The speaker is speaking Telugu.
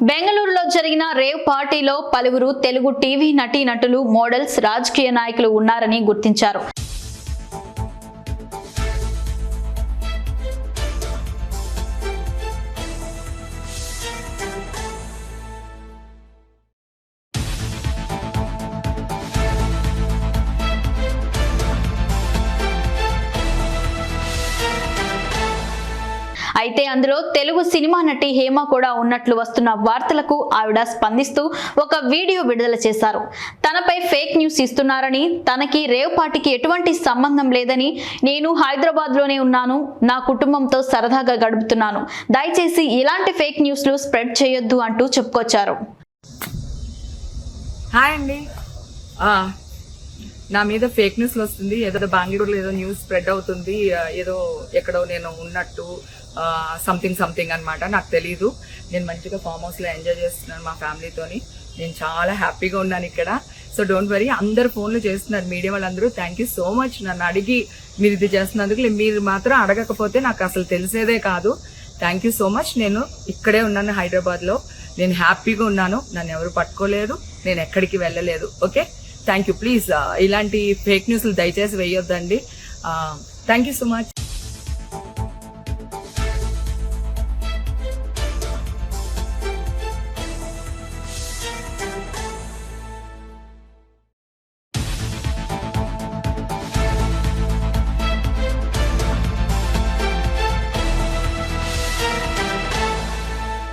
బెంగళూరులో జరిగిన రేవ్ పార్టీలో పలువురు తెలుగు టీవీ నటీనటులు మోడల్స్ రాజకీయ నాయకులు ఉన్నారని గుర్తించారు. అయితే అందులో తెలుగు సినిమా నటి హేమ కూడా ఉన్నట్లు వస్తున్న వార్తలకు ఆవిడ స్పందిస్తూ ఒక వీడియో విడుదల చేశారు. తనపై ఫేక్ న్యూస్ ఇస్తున్నారని తనకి రేవ్ పార్టీకి ఎటువంటి సంబంధం లేదని నేను హైదరాబాద్లోనే ఉన్నాను నా కుటుంబంతో సరదాగా గడుపుతున్నాను. దయచేసి ఇలాంటి ఫేక్ న్యూస్లు స్ప్రెడ్ చేయొద్దు అంటూ చెప్పుకొచ్చారు. హాయ్ అండి. నా మీద ఫేక్ న్యూస్లు వస్తుంది. ఏదో బెంగళూరులో ఏదో న్యూస్ స్ప్రెడ్ అవుతుంది. ఏదో ఎక్కడో నేను ఉన్నట్టు సంథింగ్ సంథింగ్ అన్నమాట. నాకు తెలీదు. నేను మంచిగా ఫామ్ హౌస్లో ఎంజాయ్ చేస్తున్నాను మా ఫ్యామిలీతోని నేను చాలా హ్యాపీగా ఉన్నాను ఇక్కడ. సో డోంట్ వరీ అందరు ఫోన్లు చేస్తున్నారు. మీడియా వాళ్ళందరూ థ్యాంక్ యూ సో మచ్ నన్ను అడిగి మీరు ఇది చేస్తున్నందుకు మీరు మాత్రం అడగకపోతే నాకు అసలు తెలిసేదే కాదు. థ్యాంక్ యూ సో మచ్ నేను ఇక్కడే ఉన్నాను హైదరాబాద్లో. నేను హ్యాపీగా ఉన్నాను. నన్ను ఎవరు పట్టుకోలేదు. నేను ఎక్కడికి వెళ్ళలేదు. ఓకే థ్యాంక్ యూ ప్లీజ్ ఇలాంటి ఫేక్ న్యూస్లు దయచేసి వేయొద్దండి. Thank you so much